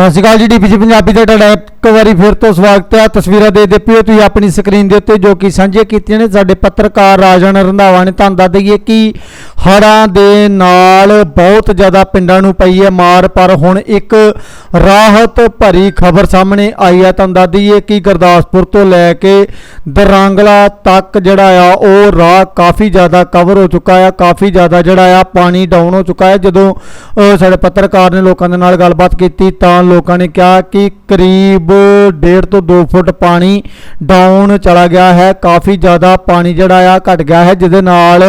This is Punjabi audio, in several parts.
ਸਤਿ ਸ਼੍ਰੀ ਅਕਾਲ ਜੀ ਡੀਪੀਜੀ ਪੰਜਾਬੀ ਦਾ ਤੁਹਾਡਾ ਇੱਕ ਵਾਰੀ ਫਿਰ ਤੋਂ ਸਵਾਗਤ ਹੈ। ਤਸਵੀਰਾਂ ਦੇ ਦੇ ਹੋ ਤੁਸੀਂ ਆਪਣੀ ਸਕਰੀਨ ਦੇ ਉੱਤੇ ਜੋ ਕਿ ਸਾਂਝੇ ਕੀਤੀਆਂ ਨੇ। ਸਾਡੇ ਪੱਤਰਕਾਰ ਰਾਜਨ ਰੰਧਾਵਾ ਨੇ ਤੁਹਾਨੂੰ ਦੱਸ ਦਈਏ ਕਿ ਹੜ੍ਹਾਂ ਦੇ ਨਾਲ ਬਹੁਤ ਜ਼ਿਆਦਾ ਪਿੰਡਾਂ ਨੂੰ ਪਈ ਹੈ ਮਾਰ, ਪਰ ਹੁਣ ਇੱਕ ਰਾਹਤ ਭਰੀ ਖਬਰ ਸਾਹਮਣੇ ਆਈ ਹੈ। ਤੁਹਾਨੂੰ ਦੱਸ ਦਈਏ ਕਿ ਗੁਰਦਾਸਪੁਰ ਤੋਂ ਲੈ ਕੇ ਦਰਾਂਗਲਾ ਤੱਕ ਜਿਹੜਾ ਆ, ਉਹ ਰਾਹ ਕਾਫੀ ਜ਼ਿਆਦਾ ਕਵਰ ਹੋ ਚੁੱਕਾ ਆ, ਕਾਫੀ ਜ਼ਿਆਦਾ ਜਿਹੜਾ ਆ, ਪਾਣੀ ਡਾਊਨ ਹੋ ਚੁੱਕਾ ਹੈ ਜਦੋਂ ਸਾਡੇ ਪੱਤਰਕਾਰ ਨੇ ਲੋਕਾਂ ਦੇ ਨਾਲ ਗੱਲਬਾਤ ਕੀਤੀ ਤਾਂ ਲੋਕਾਂ ਨੇ ਕਿਹਾ ਕਿ ਕਰੀਬ 1.5 ਤੋਂ 2 ਫੁੱਟ ਪਾਣੀ ਡਾਊਨ ਚਲਾ ਗਿਆ ਹੈ। ਕਾਫੀ ਜ਼ਿਆਦਾ ਪਾਣੀ ਜਿਹੜਾ ਆ ਘਟ ਗਿਆ ਹੈ ਜਿਹਦੇ ਨਾਲ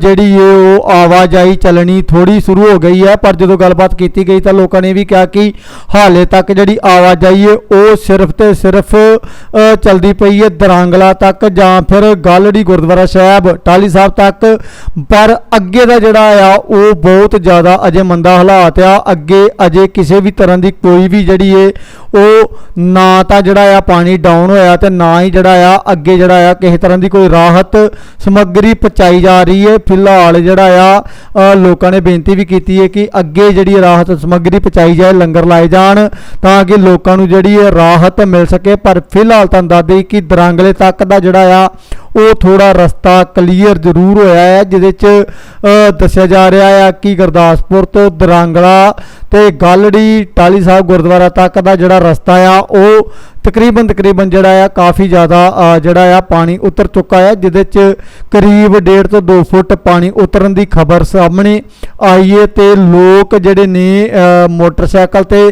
ਜਿਹੜੀ ਇਹ ਉਹ ਆਵਾਜਾਈ ਚੱਲਣੀ ਥੋੜੀ ਸ਼ੁਰੂ ਹੋ ਗਈ ਹੈ। ਪਰ ਜਦੋਂ ਗੱਲਬਾਤ ਕੀਤੀ ਗਈ ਤਾਂ ਲੋਕਾਂ ਨੇ ਇਹ ਵੀ ਕਿਹਾ ਕਿ ਹਾਲੇ ਤੱਕ ਜਿਹੜੀ ਆਵਾਜਾਈ ਹੈ ਉਹ ਸਿਰਫ ਤੇ ਸਿਰਫ ਅ, ਚਲਦੀ ਪਈ ਹੈ ਦਰਾਂਗਲਾ ਤੱਕ ਜਾਂ ਫਿਰ ਗਾਲੜੀ ਗੁਰਦੁਆਰਾ ਸਾਹਿਬ ਟਾਲੀ ਸਾਹਿਬ ਤੱਕ। ਪਰ ਅੱਗੇ ਦਾ ਜਿਹੜਾ ਆ ਉਹ ਬਹੁਤ ਜ਼ਿਆਦਾ ਅਜੇ ਮੰਦਾ ਹਾਲਾਤ ਆ। ਅੱਗੇ ਅਜੇ ਕਿਸੇ ਵੀ ਤਰ੍ਹਾਂ ਦੀ ਕੋਈ ਵੀ ਜਿਹੜੀ ਏ, ਉਹ ਨਾ ਤਾਂ ਜਿਹੜਾ ਆ ਪਾਣੀ ਡਾਊਨ ਹੋਇਆ ਤੇ ਨਾ ਹੀ ਜਿਹੜਾ ਆ ਅੱਗੇ ਜਿਹੜਾ ਆ ਕਿਸੇ ਤਰ੍ਹਾਂ ਦੀ ਕੋਈ ਰਾਹਤ ਸਮੱਗਰੀ ਪਹੁੰਚਾਈ ਜਾ ਰਹੀ ਹੈ ਫਿਲਹਾਲ ਜਿਹੜਾ ਆ ਲੋਕਾਂ ਨੇ ਬੇਨਤੀ ਵੀ ਕੀਤੀ ਹੈ ਕਿ ਅੱਗੇ ਜਿਹੜੀ ਰਾਹਤ ਸਮੱਗਰੀ ਪਹੁੰਚਾਈ ਜਾਏ, ਲੰਗਰ ਲਾਏ ਜਾਣ ਤਾਂ ਕਿ ਲੋਕਾਂ ਨੂੰ ਜਿਹੜੀ ਹੈ ਰਾਹਤ ਮਿਲ ਸਕੇ। ਪਰ ਫਿਲਹਾਲ ਤੁਹਾਨੂੰ ਦੱਸ ਕਿ ਦਰਾਂਗਲੇ ਤੱਕ ਦਾ ਜਿਹੜਾ ਆ, ਉਹ ਥੋੜਾ ਰਸਤਾ ਕਲੀਅਰ ਜ਼ਰੂਰ ਹੋਇਆ ਹੈ, ਜਿਹਦੇ ਚ ਦੱਸਿਆ ਜਾ ਰਿਹਾ ਆ ਕਿ ਗੁਰਦਾਸਪੁਰ ਤੋਂ ਦਰਾਂਗਲਾ ਤੇ ਗਾਲੜੀ ਟਾਲੀ ਸਾਹਿਬ ਗੁਰਦੁਆਰਾ ਤੱਕ ਦਾ ਜਿਹੜਾ ਰਸਤਾ ਆ ਉਹ ਤਕਰੀਬਨ ਤਕਰੀਬਨ ਜਿਹੜਾ ਆ ਕਾਫੀ ਜ਼ਿਆਦਾ ਜਿਹੜਾ ਆ ਪਾਣੀ ਉਤਰ ਚੁੱਕਾ ਹੈ ਜਿਹਦੇ ਚ ਕਰੀਬ 1.5 ਤੋਂ 2 ਫੁੱਟ ਪਾਣੀ ਉਤਰਨ ਦੀ ਖਬਰ ਸਾਹਮਣੇ ਆਈ ਹੈ ਤੇ ਲੋਕ ਜਿਹੜੇ ਨੇ ਮੋਟਰਸਾਈਕਲ ਤੇ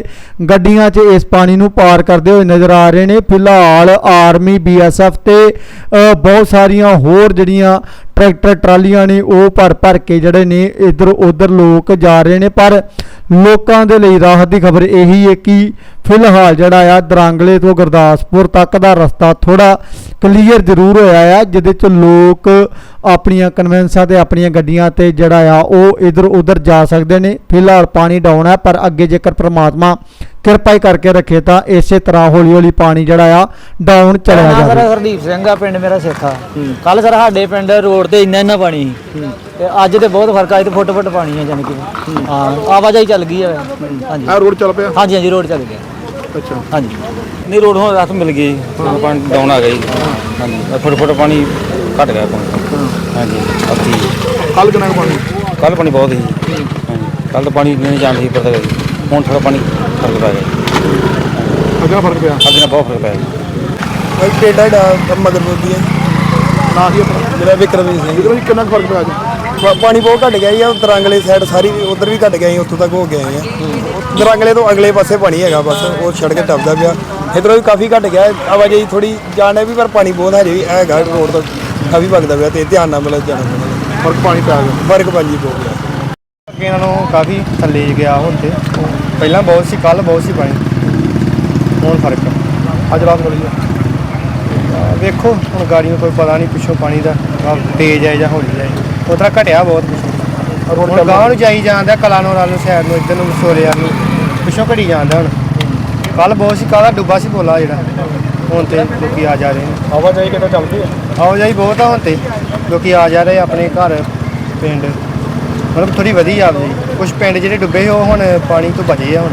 ਗੱਡੀਆਂ 'ਚ ਇਸ ਪਾਣੀ ਨੂੰ ਪਾਰ ਕਰਦੇ ਹੋਏ ਨਜ਼ਰ ਆ ਰਹੇ ਨੇ। ਫਿਲਹਾਲ ਆਰਮੀ ਬੀਐਸਐਫ ਤੇ ਅ, ਬਹੁਤ ਸਾਰੀਆਂ ਹੋਰ ਜਿਹੜੀਆਂ ਟਰੈਕਟਰ, ਟਰਾਲੀਆਂ ਨੇ ਉਹ ਭਰ ਭਰ ਕੇ ਜਿਹੜੇ ਨੇ ਇਧਰ ਉਧਰ ਲੋਕ ਜਾ ਰਹੇ ਨੇ, ਪਰ ਲੋਕਾਂ ਦੇ ਲਈ ਰਾਹਤ ਦੀ ਖਬਰ ਇਹੀ ਹੈ ਕਿ ਫਿਲਹਾਲ ਜਿਹੜਾ ਆ ਦਰਾਂਗਲੇ ਤੋਂ ਗੁਰਦਾਸਪੁਰ ਤੱਕ ਦਾ ਰਸਤਾ ਥੋੜਾ ਕਲੀਅਰ ਜ਼ਰੂਰ ਹੋਇਆ ਆ, ਜਿਹਦੇ ਚ ਲੋਕ ਆਪਣੀਆਂ ਕਨਵੈਂਸਾਂ ਤੇ ਆਪਣੀਆਂ ਗੱਡੀਆਂ ਤੇ ਜਿਹੜਾ ਆ ਉਹ ਇਧਰ ਉਧਰ ਜਾ ਸਕਦੇ ਨੇ। ਫਿਲਹਾਲ ਪਾਣੀ ਡਾਊਨ ਹੈ ਪਰ ਅੱਗੇ ਜੇਕਰ ਪ੍ਰਮਾਤਮਾ ਕਿਰਪਾ ਹੀ ਕਰਕੇ ਰੱਖੇ ਤਾਂ ਇਸੇ ਤਰ੍ਹਾਂ ਹੌਲੀ ਹੌਲੀ ਪਾਣੀ ਜਿਹੜਾ ਆ ਡਾਊਨ ਚਲਿਆ ਮੇਰਾ ਨਾਮ ਜਾਵੇ। ਸਰ ਹਰਦੀਪ ਸਿੰਘ ਆ ਪਿੰਡ ਮੇਰਾ ਸੇਖਾ। ਕੱਲ ਸਰ ਸਾਡੇ ਪਿੰਡ ਰੋਡ ਤੇ ਇੰਨਾ ਇੰਨਾ ਪਾਣੀ ਸੀ। ਤੇ ਅੱਜ ਤੇ ਬਹੁਤ ਫ਼ਰਕ ਆ ਤੇ ਫੁੱਟ ਫੁੱਟ ਪਾਣੀ ਹੈ ਜਾਨ ਕਿ। ਹਾਂ ਆਵਾਜਾਈ ਚੱਲ ਗਈ ਹੈ ਹਾਂਜੀ। ਆ ਰੋਡ ਚੱਲ ਪਿਆ? ਹਾਂਜੀ ਹਾਂਜੀ ਰੋਡ ਚੱਲ ਗਿਆ। ਅੱਛਾ। ਹਾਂਜੀ। ਨਹੀਂ ਰੋਡ ਹੁਣ ਰਾਤ ਮਿਲ ਗਈ। ਹੁਣ ਪਾਣੀ ਡਾਊਨ ਆ ਗਈ ਹਾਂਜੀ ਫੁੱਟ ਫੁੱਟ ਪਾਣੀ ਘਟ ਗਿਆ ਪਾਣੀ ਹਾਂਜੀ ਅੱਤੀ ਕੱਲ ਕਿੰਨਾ ਕੁ ਪਾਣੀ? ਕੱਲ ਪਾਣੀ ਬਹੁਤ ਸੀ। ਹਾਂਜੀ ਕੱਲ ਤਾਂ ਪਾਣੀ ਨਹੀਂ ਜਾਣ ਸੀ ਪਤਾ ਕਰੀ ਹੁਣ ਥੋੜਾ ਪਾਣੀ ਫ਼ਰਕ ਪੈ ਗਿਆ। ਅੱਗੇ ਫ਼ਰਕ ਪਿਆ? ਅੱਜ ਨਾਲ ਬਹੁਤ ਫ਼ਰਕ ਪੈ ਗਿਆ ਭਾਈ ਟੇਡਾ ਡਾ ਮਗਰ ਬੋਦੀ ਹੈ ਨਾ ਹੀ ਆਪਣਾ ਮੇਰਾ ਵਿਕਰਮਜੀਤ ਸਿੰਘ ਇਹਦੇ ਵਿੱਚ ਕਿੰਨਾ ਕੁ ਫ਼ਰਕ ਪਿਆ ਅੱਜ? ਪਾ- ਪਾਣੀ ਬਹੁਤ ਘਟ ਗਿਆ ਜੀ ਆ ਦਰਾਂਗਲੇ ਸਾਈਡ ਸਾਰੀ ਉਧਰ ਵੀ ਘਟ ਗਿਆ ਜੀ ਉੱਥੋਂ ਤੱਕ ਹੋ ਗਿਆ ਜੀ। ਦਰਾਂਗਲੇ ਤੋਂ ਅਗਲੇ ਪਾਸੇ ਪਾਣੀ ਹੈਗਾ ਬਸ ਉਹ ਸੜਕ ਟੱਪਦਾ ਪਿਆ। ਇਧਰੋਂ ਵੀ ਕਾਫੀ ਘਟ ਗਿਆ ਆਵਾਜਾਈ ਥੋੜੀ ਜਾਣ ਵੀ ਪਰ ਪਾਣੀ ਬਹੁਤ ਹਜੇ ਵੀ ਹੈਗਾ ਰੋਡ ਤੋਂ ਕਾਫੀ ਵਗਦਾ ਪਿਆ ਤੇ ਧਿਆਨ ਨਾਲ ਮਤਲਬ ਜਾਣਾ ਪੈਣਾ। ਫ਼ਰਕ ਪਾਣੀ ਪੈ ਗਿਆ। ਫ਼ਰਕ ਪੰਜੀ ਪੋ ਗਿਆ ਅੱਗੇ ਇਹਨਾਂ ਨੂੰ ਕਾਫੀ ਥੱਲੇ ਗਿਆ ਹੁਣ ਤੇ। ਪਹਿਲਾਂ ਬਹੁਤ ਸੀ ਕੱਲ ਬਹੁਤ ਸੀ ਪਾਣੀ ਹੁਣ ਫ਼ਰਕ ਆ। ਅੱਜ ਰਾਤ ਆ। ਵੇਖੋ ਹੁਣ ਗਾੜੀ ਨੂੰ ਕੋਈ ਪਤਾ ਨਹੀਂ ਪਿੱਛੋਂ ਪਾਣੀ ਦਾ ਤੇਜ਼ ਹੈ ਜਾਂ ਹੌਲੀ ਹੈ ਉਤਰਾ ਘਟਿਆ ਬਹੁਤ ਪਿੱਛੋਂ ਹੁਣ ਗਾਂਹ ਨੂੰ ਜਾਈ ਜਾਂਦਾ ਕਲਾਨੋਂ ਨਾਲ ਨੂੰ ਸਾਈਡ ਨੂੰ ਇੱਧਰ ਨੂੰ ਸੋਰਿਆ ਨੂੰ ਪਿੱਛੋਂ ਘਟੀ ਜਾਂਦਾ ਹੁਣ। ਕੱਲ ਬਹੁਤ ਸੀ ਕਾਹਦਾ ਡੁੱਬਾ ਸੀ ਬੋਲਾ ਜਿਹੜਾ। ਹੁਣ ਤੇ ਲੋਕੀ ਆ ਜਾ ਰਹੇ ਨੇ। ਆਵਾਜਾਈ ਕਿੱਦਾਂ ਚੱਲਦੀ ਹੈ ਆਓ ਜਾਈ ਬਹੁਤ ਆ ਹੁਣ ਤੇ। ਲੋਕੀ ਆ ਜਾ ਰਹੇ ਆਪਣੇ ਘਰ ਪਿੰਡ। ਮਤਲਬ ਥੋੜੀ ਵਧੀਆ ਜੀ ਕੁਝ ਪਿੰਡ ਜਿਹੜੇ ਡੁੱਬੇ ਸੀ, ਉਹ ਹੁਣ ਪਾਣੀ ਤੋਂ ਬਚੇ ਆ ਹੁਣ।